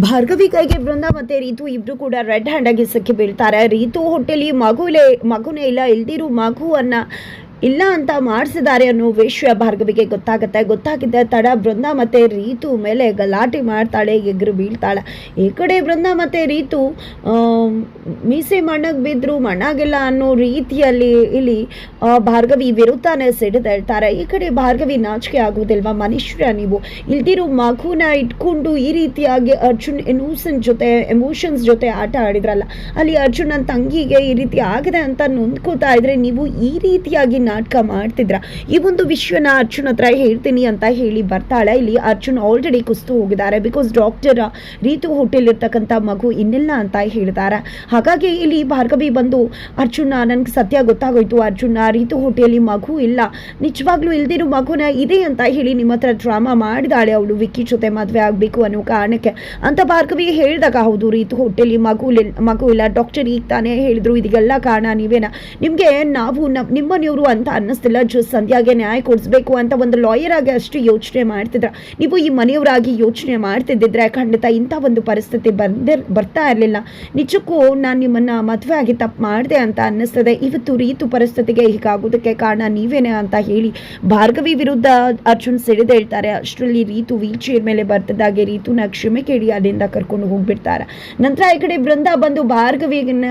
ಭಾರ್ಗವಿ ಕೈಗೆ ಬೃಂದ ಮತ್ತೆ ರೀತು ಇಬ್ರು ಕೂಡ ರೆಡ್ ಹ್ಯಾಂಡ್ ಆಗಿ ಸಿಕ್ಕಿ ಬೀಳ್ತಾರೆ. ರೀತು ಹೊಟ್ಟೆಲಿ ಮಗುಲೆ ಮಗುನೇ ಇಲ್ಲ, ಇಲ್ದಿರು ಮಗುವನ್ನ ಇಲ್ಲ ಅಂತ ಮಾಡಿಸಿದ್ದಾರೆ ಅನ್ನೋ ವಿಷಯ ಭಾರ್ಗವಿಗೆ ಗೊತ್ತಾಗುತ್ತೆ. ಗೊತ್ತಾಗಿದ್ದ ತಡ ಬೃಂದ ಮತ್ತೆ ರೀತು ಮೇಲೆ ಗಲಾಟೆ ಮಾಡ್ತಾಳೆ, ಎಗ್ರು ಬೀಳ್ತಾಳೆ. ಈ ಕಡೆ ಬೃಂದ ಮತ್ತೆ ರೀತು ಮೀಸೆ ಮಣ್ಣಗೆ ಬಿದ್ದರೂ ಮಣ್ಣಾಗಿಲ್ಲ ಅನ್ನೋ ರೀತಿಯಲ್ಲಿ ಇಲ್ಲಿ ಭಾರ್ಗವಿ ವಿರುದ್ಧನೇ ಸಿಡಿದೇಳ್ತಾರೆ. ಈ ಕಡೆ ಭಾರ್ಗವಿ ನಾಚಿಕೆ ಆಗೋದಿಲ್ವಾ ಮನುಷ್ಯ ನೀವು ಇಲ್ದಿರೋ ಮಗುನ ಇಟ್ಕೊಂಡು ಈ ರೀತಿಯಾಗಿ ಅರ್ಜುನ್ ಎಮೋಷನ್ ಜೊತೆ, ಎಮೋಷನ್ಸ್ ಜೊತೆ ಆಟ ಆಡಿದ್ರಲ್ಲ, ಅಲ್ಲಿ ಅರ್ಜುನ್ ನನ್ನ ತಂಗಿಗೆ ಈ ರೀತಿ ಆಗಿದೆ ಅಂತ ನೊಂದ್ಕೋತಾ ಇದ್ರೆ ನೀವು ಈ ರೀತಿಯಾಗಿ ನಾಟಕ ಮಾಡ್ತಿದ್ರ? ಈ ಒಂದು ವಿಷಯನ ಅರ್ಜುನ್ ಹತ್ರ ಹೇಳ್ತೀನಿ ಅಂತ ಹೇಳಿ ಬರ್ತಾಳೆ. ಇಲ್ಲಿ ಅರ್ಜುನ್ ಆಲ್ರೆಡಿ ಕುಸ್ತು ಹೋಗಿದ್ದಾರೆ ಬಿಕಾಸ್ ಡಾಕ್ಟರ್ ರೀತು ಹೋಟೆಲ್ ಇರ್ತಕ್ಕಂಥ ಮಗು ಇನ್ನಿಲ್ಲ ಅಂತ ಹೇಳ್ತಾರೆ. ಹಾಗಾಗಿ ಇಲ್ಲಿ ಭಾರ್ಗವಿ ಬಂದು, ಅರ್ಜುನ, ನನಗೆ ಸತ್ಯ ಗೊತ್ತಾಗೋಯ್ತು. ಅರ್ಜುನ, ರೀತು ಹೋಟೆಲಿ ಮಗು ಇಲ್ಲ. ನಿಜವಾಗ್ಲೂ ಇಲ್ದಿರೋ ಮಗುನ ಇದೆ ಅಂತ ಹೇಳಿ ನಿಮ್ಮ ಹತ್ರ ಡ್ರಾಮಾ ಮಾಡಿದಾಳೆ ಅವಳು. ವಿಕ್ಕಿ ಜೊತೆ ಮದುವೆ ಆಗಬೇಕು ಅನ್ನೋ ಕಾರಣಕ್ಕೆ. ಅಂತ ಭಾರ್ಗವಿ ಹೇಳಿದಾಗ, ಹೌದು, ರೀತು ಹೋಟೆಲಿ ಮಗು ಇಲ್ಲ- ಮಗು ಇಲ್ಲ. ಡಾಕ್ಟರ್ ಈಗ ತಾನೇ ಹೇಳಿದ್ರು. ಇದೆಲ್ಲ ಕಾರಣ ನೀವೇನ? ನಿಮಗೆ ನಾವು ನಮ್ಮ ನಿಮ್ಮನೆಯವರು ಅಂತ ಅನ್ನಿಸ್ತಿಲ್ಲ ಜೊ, ಸಂಧ್ಯಾಗೆ ನ್ಯಾಯ ಕೊಡಿಸ್ಬೇಕು ಅಂತ ಒಂದು ಲಾಯರ್ ಆಗಿ ಅಷ್ಟು ಯೋಚನೆ ಮಾಡ್ತಿದ್ರ. ನೀವು ಈ ಮನೆಯವರಾಗಿ ಯೋಚನೆ ಮಾಡ್ತಿದ್ದಿದ್ರೆ ಖಂಡಿತ ಇಂಥ ಒಂದು ಪರಿಸ್ಥಿತಿ ಬಂದಿರ್, ಬರ್ತಾ ಇರಲಿಲ್ಲ. ನಿಜಕ್ಕೂ ನಾನು ನಿಮ್ಮನ್ನ ಮದುವೆ ಆಗಿ ತಪ್ಪು ಮಾಡಿದೆ ಅಂತ ಅನ್ನಿಸ್ತದೆ. ಇವತ್ತು ರೀತು ಪರಿಸ್ಥಿತಿಗೆ ಹೀಗಾಗೋದಕ್ಕೆ ಕಾರಣ ನೀವೇನೇ ಅಂತ ಹೇಳಿ ಭಾರ್ಗವಿ ವಿರುದ್ಧ ಅರ್ಜುನ್ ಸಿಡಿದೇಳ್ತಾರೆ ಅಷ್ಟರಲ್ಲಿ ರೀತು ವೀಲ್ ಚೇರ್ ಮೇಲೆ ಬರ್ತಿದ್ದಾಗೆ ರೀತುನ ಕ್ಷಮೆ ಕೇಳಿ ಅಲ್ಲಿಂದ ಕರ್ಕೊಂಡು ಹೋಗ್ಬಿಡ್ತಾರೆ. ನಂತರ ಈ ಕಡೆ ಬೃಂದ ಬಂದು ಭಾರ್ಗವಿನ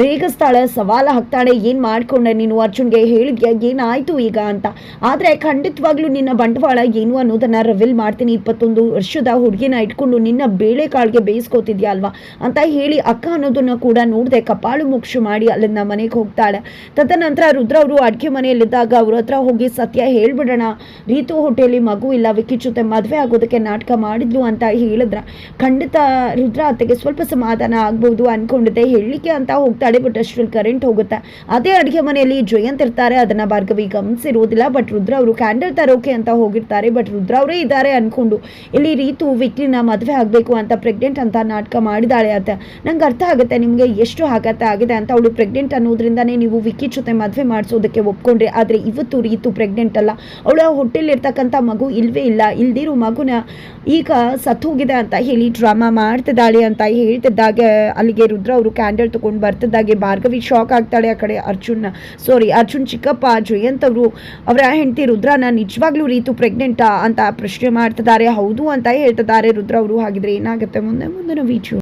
ರೇಗಿಸ್ತಾಳೆ ಸವಾಲು ಹಾಕ್ತಾಳೆ, ಏನು ಮಾಡ್ಕೊಂಡೆ ನೀನು ಅರ್ಜುನ್ಗೆ? ಹೇಳಿದ್ಯಾ, ಏನಾಯಿತು ಈಗ ಅಂತ. ಆದರೆ ಖಂಡಿತವಾಗ್ಲೂ ನಿನ್ನ ಬಂಡವಾಳ ಏನು ಅನ್ನೋದನ್ನು ರವಿಲ್ ಮಾಡ್ತೀನಿ. ಇಪ್ಪತ್ತೊಂದು ವರ್ಷದ ಹುಡುಗಿನ ಇಟ್ಕೊಂಡು ನಿನ್ನ ಬೇಳೆಕಾಳಿಗೆ ಬೇಯಿಸ್ಕೋತಿದ್ಯಾ ಅಲ್ವಾ? ಅಂತ ಹೇಳಿ ಅಕ್ಕ ಅನ್ನೋದನ್ನು ಕೂಡ ನೋಡದೆ, ಕಪಾಳು ಮುಕ್ಷು ಮಾಡಿ ಅಲ್ಲಿಂದ ಮನೆಗೆ ಹೋಗ್ತಾಳೆ. ತದನಂತರ ರುದ್ರ ಅವರು ಅಡುಗೆ ಮನೆಯಲ್ಲಿದ್ದಾಗ ಅವ್ರ ಹತ್ರ ಹೋಗಿ ಸತ್ಯ ಹೇಳ್ಬಿಡೋಣ. ರೀತು ಹೋಟೆಲಿ ಮಗು ಇಲ್ಲ ವಿಕ್ಕಿ ಜೊತೆ ಮದುವೆ ಆಗೋದಕ್ಕೆ ನಾಟಕ ಮಾಡಿದ್ಲು ಅಂತ ಹೇಳಿದ್ರ. ಖಂಡಿತ ರುದ್ರ ಅತ್ತೆಗೆ ಸ್ವಲ್ಪ ಸಮಾಧಾನ ಆಗ್ಬೋದು ಅನ್ಕೊಂಡಿದ್ದೆ. ಹೇಳಲಿಕ್ಕೆ ಅಂತ ಹೋಗ್ತಾಳೆ ಬಟ್ ಅಷ್ಟ್ರಲ್ಲಿ ಕರೆಂಟ್ ಹೋಗುತ್ತೆ? ಅದೇ ಅಡುಗೆ ಮನೆಯಲ್ಲಿ ಜಯಂತ್ ಇರ್ತಾರೆ, ಅದನ್ನ ಭಾರ್ಗವಿ ಗಮನಿಸಿರುವುದಿಲ್ಲ ಬಟ್ ರುದ್ರ ಅವರು ಕ್ಯಾಂಡಲ್ ತರೋಕೆ ಅಂತ ಹೋಗಿರ್ತಾರೆ ಬಟ್ ರುದ್ರ ಅವರೇ ಇದ್ದಾರೆ ಅನ್ಕೊಂಡು, ಇಲ್ಲಿ ರೀತು ವಿಕ್ಲಿನ ಮದುವೆ ಆಗಬೇಕು ಅಂತ ಪ್ರೆಗ್ನೆಂಟ್ ಅಂತ ನಾಟಕ ಮಾಡಿದಾಳೆ ಅಂತ ನಂಗೆ ಅರ್ಥ ಆಗುತ್ತೆ, ನಿಮಗೆ ಎಷ್ಟು ಆಘಾತ ಆಗಿದೆ ಅಂತ ಅವಳು ಪ್ರೆಗ್ನೆಂಟ್ ಅನ್ನೋದ್ರಿಂದನೇ ನೀವು ವಿಕ್ಕಿ ಜೊತೆ ಮದುವೆ ಮಾಡಿಸೋದಕ್ಕೆ ಒಪ್ಕೊಂಡ್ರೆ, ಆದರೆ ಇವತ್ತು ರೀತು ಪ್ರೆಗ್ನೆಂಟ್ ಅಲ್ಲ. ಅವಳ ಹೊಟ್ಟೆಲಿರ್ತಕ್ಕಂಥ ಮಗು ಇಲ್ವೇ ಇಲ್ಲ, ಇಲ್ದಿರೋ ಮಗುನ ಈಗ ಸತ್ತೋಗಿದೆ ಅಂತ ಹೇಳಿ ಡ್ರಾಮಾ ಮಾಡ್ತಿದ್ದಾಳೆ ಅಂತ ಹೇಳ್ತಿದ್ದಾಗ ಅಲ್ಲಿಗೆ ರುದ್ರ ಅವರು ಕ್ಯಾಂಡಲ್ ತಗೊಂಡು ಬರ್ತಿದ್ದಾಗೆ ಭಾರ್ಗವಿ ಶಾಕ್ ಆಗ್ತಾಳೆ ಆ ಕಡೆ ಅರ್ಜುನ್ ಸಾರಿ ಅರ್ಜುನ್ ಚಿಕ್ಕಪ್ಪ, ಜಯಂತ್ ಅವರು, ಅವರ ಹೆಂಡತಿ ರುದ್ರನ ನಿಜವಾಗ್ಲೂ ರೀತು ಪ್ರೆಗ್ನೆಂಟಾ ಅಂತ ಪ್ರಶ್ನೆ ಮಾಡ್ತಿದ್ದಾರೆ. ಹೌದು ಅಂತ ಹೇಳ್ತಿದ್ದಾರೆ ರುದ್ರ ಅವರು. ಹಾಗಿದ್ರೆ ಏನಾಗುತ್ತೆ? ಮುಂದೆ ಮುಂದಿನ ವಿಡಿಯೋ